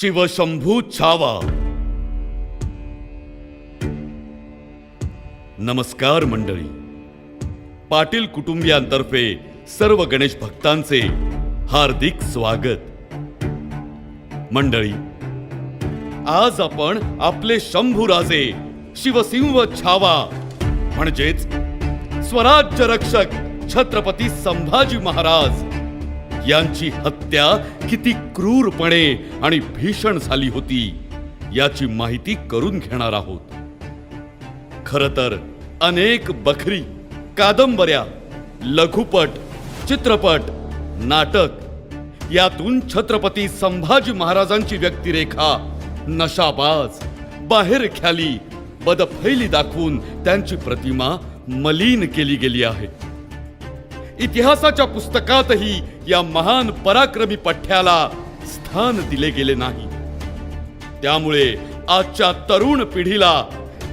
शिवशंभू छावा. नमस्कार मंडळी. पाटील कुटुंबियांतर्फे सर्व गणेश भक्तांचे हार्दिक स्वागत. मंडळी आज आपण आपले शंभू राजे शिवसिंह छावा म्हणजेच स्वराज्य रक्षक छत्रपती संभाजी महाराज यांची हत्या किती क्रूरपणे आणि भीषण झाली होती याची माहिती करून घेणार आहोत. खर तर अनेक बखरी कादंबऱ्या लघुपट चित्रपट नाटक यातून छत्रपती संभाजी महाराजांची व्यक्तिरेखा नशाबाज बाहेर ख्याली बदफैली दाखवून त्यांची प्रतिमा मलिन केली गेली आहे. इतिहासाच्या पुस्तकातही या महान पराक्रमी पठ्याला स्थान दिले गेले नाही. त्यामुळे आजच्या तरुण पिढीला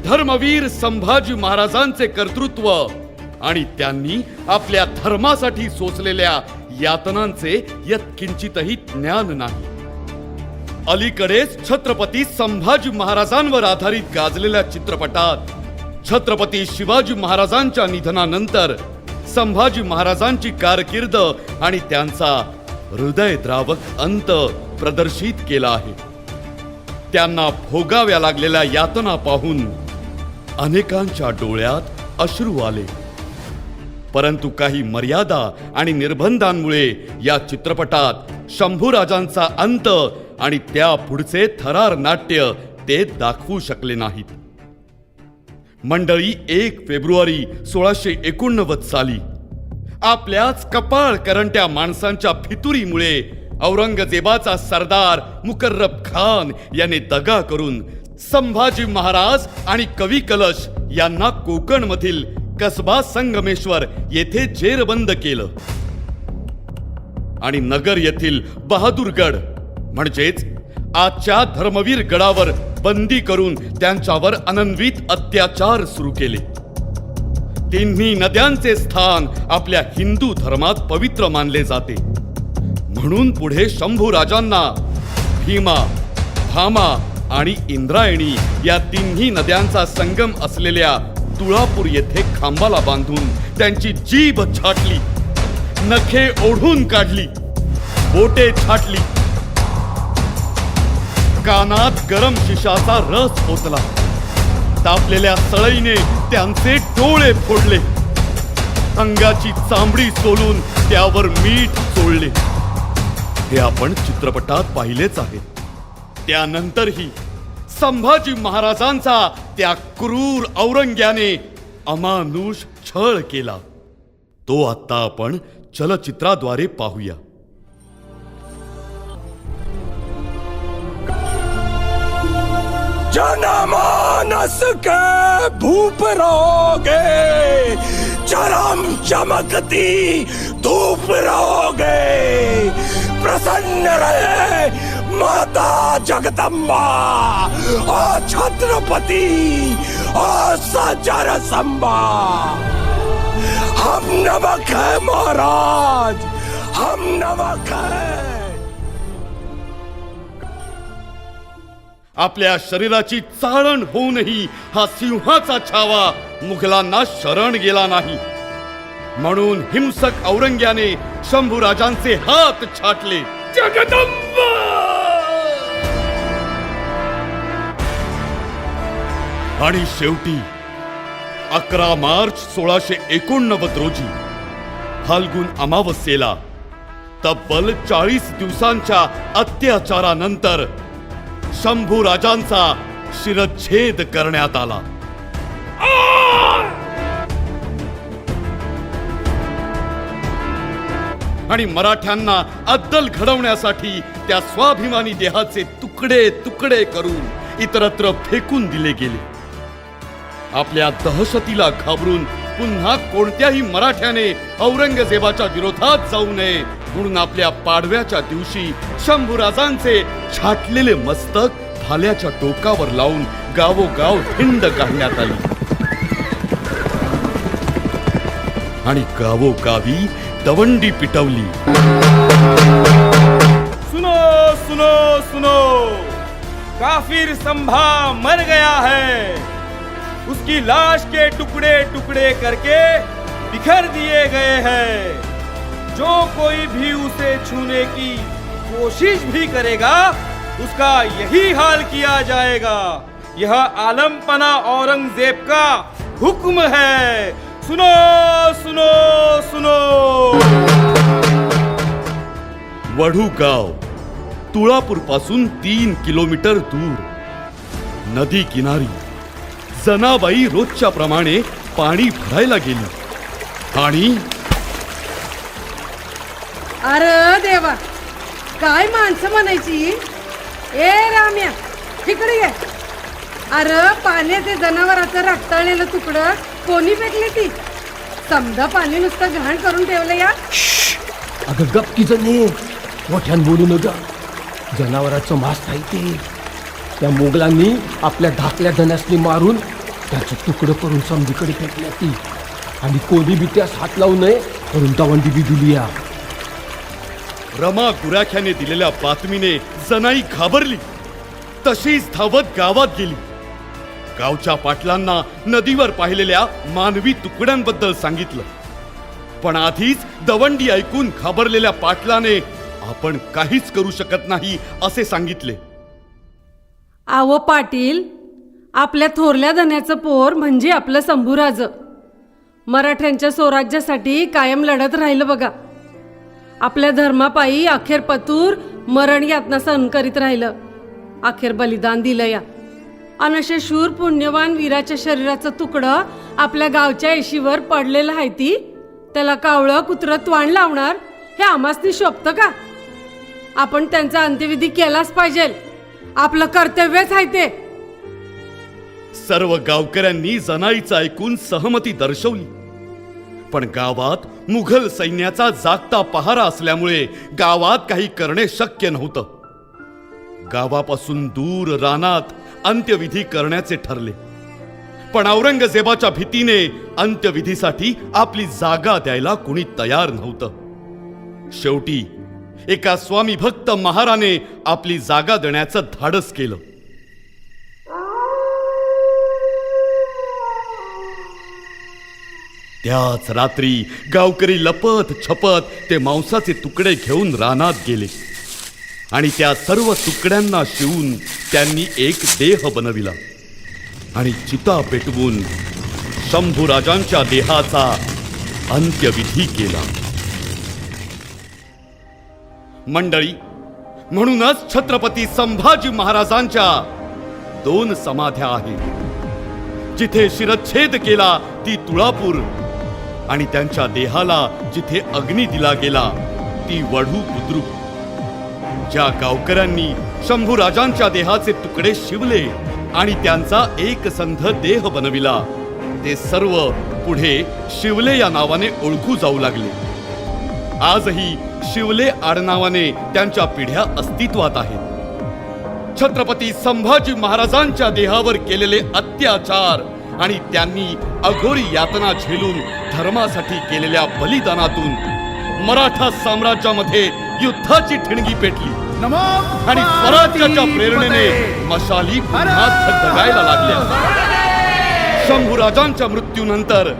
धर्मवीर संभाजी महाराजांचे कर्तृत्व आणि त्यांनी आपल्या धर्मासाठी सोसलेल्या यातनांचे यत्किंचितही ज्ञान नाही. अलीकडेच छत्रपती संभाजी महाराजांवर आधारित गाजलेल्या चित्रपटात छत्रपती शिवाजी महाराजांच्या निधनानंतर संभाजी महाराजांची कारकीर्द आणि त्यांचा हृदयद्रावक अंत प्रदर्शित केला आहे. त्यांना भोगाव्या लागलेल्या यातना पाहून अनेकांच्या डोळ्यात अश्रू आले. परंतु काही मर्यादा आणि निर्बंधांमुळे या चित्रपटात शंभूराजांचा अंत आणि त्या पुढचे थरार नाट्य ते दाखवू शकले नाहीत. मंडळी एक फेब्रुवारी सोळाशे एकोणनव्वद साली. आपल्याच कपाळ करंट्या माणसांच्या फितुरीमुळे औरंगजेबाचा सरदार मुकर्रब खान याने दगा करून संभाजी महाराज आणि कवी कलश यांना कोकणमधील कसबा संगमेश्वर येथे जेरबंद केलं. आणि नगर येथील बहादूरगड म्हणजेच आजच्या धर्मवीर गडावर बंदी करून त्यांच्यावर अनन्वित अत्याचार सुरू केले. तिन्ही नद्यांचे स्थान आपल्या हिंदू धर्मात पवित्र मानले जाते. म्हणून पुढे शंभू राजांना भीमा भामा आणि इंद्रायणी या तिन्ही नद्यांचा संगम असलेल्या तुळापूर येथे खांबाला बांधून त्यांची जीभ छाटली. नखे ओढून काढली. बोटे छाटली. कानात गरम शिशाचा रस ओतला. तापलेल्या सळईने त्यांचे डोळे फोडले. अंगाची चांबडी सोलून त्यावर मीठ चोळले. हे आपण चित्रपटात पाहिलेच आहे. त्यानंतरही संभाजी महाराजांचा त्या क्रूर औरंग्याने अमानुष छळ केला. तो आता आपण चलचित्राद्वारे पाहूया. जनमानस के भूप रोगे चरम चमकती धूप रोगे प्रसन्न रहे माता जगदम्बा और छत्रपति और सजर संबा हम नमक है महाराज, हम नमक है। आपल्या शरीराची चाळण होऊनही हा सिंहाचा छावा मुघलांना शरण गेला नाही. म्हणून हिंसक औरंग्याने शंभूराजांचे हात छाटले. जगदंबा! आणि शेवटी अकरा मार्च सोळाशे एकोणनव्वद रोजी फाल्गुन अमावस्येला तब्बल चाळीस दिवसांच्या अत्याचारानंतर शंभू राजांचा शिरच्छेद करण्यात आला. आणि मराठ्यांना अद्दल घडवण्यासाठी त्या स्वाभिमानी देहाचे तुकडे तुकडे करून इतरत्र फेकून दिले गेले. आपल्या दहशतीला घाबरून पुन्हा कोणत्याही मराठ्याने औरंगजेबाच्या विरोधात जाऊ नये म्हणून आपल्या पाडव्याच्या दिवशी शंभूराजांचे छाटलेले मस्तक भाल्याच्या टोकावर लावून गावोगाव हिंड काढण्यात आली. आणि गावोगावी दवंडी पिटवली. सुनो सुनो सुनो. काफिर संभा मर गया है। उसकी लाश के टुकड़े टुकड़े करके बिखर दिए गए हैं। जो कोई भी उसे छूने की कोशिश भी करेगा उसका यही हाल किया जाएगा। यह आलमपना औरंगजेब का हुक्म है। सुनो सुनो सुनो। वढू गाव तुळापूरपासून तीन किलोमीटर दूर. नदी किनारी जनाबाई रोजच्या प्रमाणे पाणी भरायला गेली. आणि अरे देवा काय माणसं म्हणायची? ए राम्या तिकडे ये. अरे पाण्याचे जनावराचं रक्ताळलेलं तुकडं कोणी फेकली ती? समजा पाणी नुसतं घाण करून ठेवलं या. अगं गप नाही मोठ्यान बोलू नका जनावराचं मांस नाही ते. त्या मोगलांनी आपल्या धाकल्या धन्यासनी मारून त्याचं तुकडं करून समधीकडे फेकल्या ती. आणि कोणी बी त्यास हात लावू नये म्हणून दवंडी बी दिली या. रमा गुराख्याने दिलेल्या बातमीने जनाई घाबरली. तशीच धावत गावात गेली. गावच्या पाटलांना नदीवर पाहिलेल्या मानवी तुकड्यांबद्दल सांगितलं. पण आधीच दवंडी ऐकून घाबरलेल्या पाटलाने आपण काहीच करू शकत नाही असे सांगितले. आव पाटील आपल्या थोरल्या धन्याचं पोर म्हणजे आपलं शंभूराज मराठ्यांच्या स्वराज्यासाठी कायम लढत राहिलं बघा. आपल्या धर्मापायी अखेर पतूर मरण यातना सहन करीत राहिलं. अखेर बलिदान दिलं या. अनशे शूर पुण्यवान वीराच्या शरीराचं तुकडं आपल्या गावच्या येशीवर पडलेलं आहे ती. त्याला कावळं कुत्रं त्वाण लावणार हे आमासनी शोभतं का? आपण त्यांचा अंत्यविधी केलाच पाहिजे. आपलं कर्तव्यच आहे ते. सर्व गावकऱ्यांनी जनाईचं ऐकून सहमती दर्शवली. पण गावात मुघल सैन्याचा जागता पहारा असल्यामुळे गावात काही करणे शक्य नव्हतं. गावापासून दूर रानात अंत्यविधी करण्याचे ठरले. पण औरंगजेबाच्या भीतीने अंत्यविधीसाठी आपली जागा द्यायला कुणी तयार नव्हतं. शेवटी एका स्वामी भक्त महाराने आपली जागा देण्याचं धाडस केलं. त्याच रात्री गावकरी लपत छपत ते मांसाचे तुकडे घेऊन रानात गेले. आणि त्या सर्व तुकड्यांना शिवून त्यांनी एक देह बनविला. आणि चिता पेटवून शंभूराजांच्या देहाचा अंत्यविधी केला. मंडळी म्हणूनच छत्रपती संभाजी महाराजांच्या दोन समाध्या आहेत. जिथे शिरच्छेद केला ती तुळापूर आणि त्यांच्या देहाला जिथे अग्नी दिला गेला ती वढू बुद्रुक. ज्या गावकऱ्यांनी शंभू राजांच्या देहाचे तुकडे शिवले आणि त्यांचा एक संध देह बनविला ते सर्व पुढे शिवले या नावाने ओळखू जाऊ लागले. आजही शिवले आडनावाने त्यांच्या पिढ्या अस्तित्वात आहेत. छत्रपती संभाजी महाराजांच्या देहावर केलेले अत्याचार आणि त्यांनी अघोरी यातना झेलून धर्मासाठी केलेल्या बलिदानातून मराठा साम्राज्यामध्ये युद्धाची ठिणगी पेटली. आणि स्वराज्याच्या प्रेरणेने मशाली पुन्हा धगधगायला लागल्या. शंभूराजांच्या मृत्यूनंतर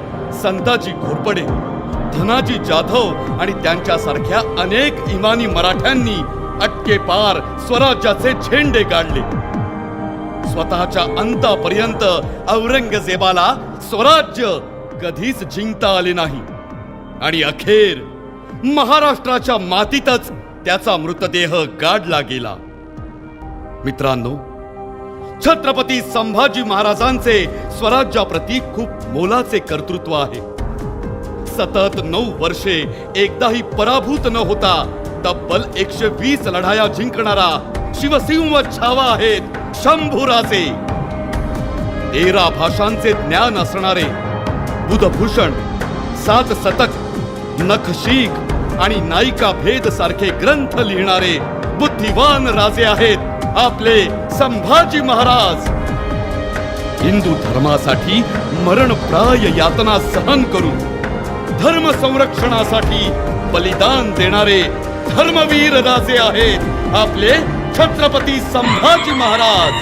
संताजी घोरपडे धनाजी जाधव आणि त्यांच्यासारख्या अनेक इमानी मराठ्यांनी अटके पार स्वराज्याचे झेंडे काढले स्वतःच्या अंतापर्यंत औरंगजेबाला स्वराज्य कधीच जिंकता आले नाही. आणि अखेर महाराष्ट्राच्या मातीतच त्याचा मृतदेह गाडला गेला. मित्रांनो छत्रपती संभाजी महाराजांचे स्वराज्याप्रती खूप मोलाचे कर्तृत्व आहे. सतत नऊ वर्षे एकदाही पराभूत न होता तब्बल एकशे वीस लढाया जिंकणारा शिवसिंह छावा आहेत. शंभूराजे. तेरा भाषांचे ज्ञान असणारे बुधभूषण सात सतक नखशीख आणि नायिका भेद सारखे ग्रंथ लिहिणारे बुद्धिवान राजे आहेत आपले संभाजी महाराज. हिंदू धर्मासाठी मरणप्राय यातना सहन करून धर्म संरक्षणासाठी बलिदान देणारे धर्मवीर राजे आहेत आपले छत्रपती संभाजी महाराज.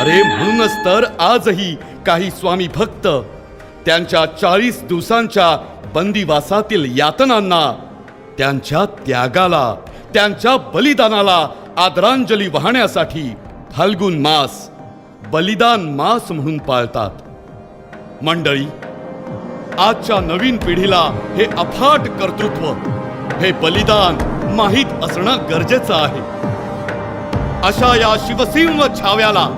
अरे म्हणूनच तर आजही काही स्वामी भक्त त्यांच्या चाळीस दिवसांच्या बंदिवासातील यातनांना त्यांच्या त्यागाला त्यांच्या बलिदानाला आदरांजली वाहण्यासाठी फाल्गुन मास बलिदान मास म्हणून पाळतात. मंडळी आजच्या नवीन पिढीला हे अफाट कर्तृत्व हे बलिदान माहीत असणं गरजेचं आहे. अशा या शिवसिंह छाव्याला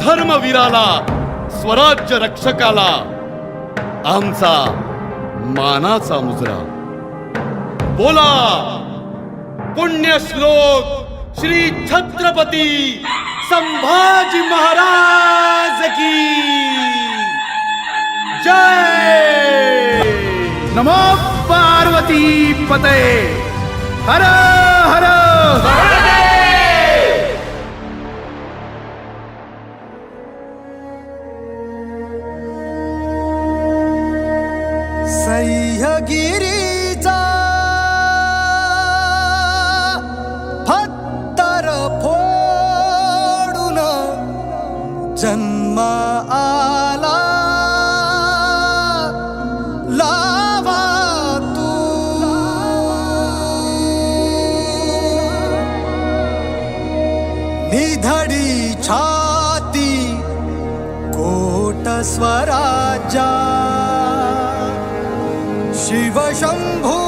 धर्मवीराला स्वराज्य रक्षकाला आमचा मानाचा मुजरा. बोला पुण्य श्लोक श्री छत्रपती संभाजी महाराज की. जय! नमो पार्वती! पते हर हर स्वराज्या। शिवशम्भू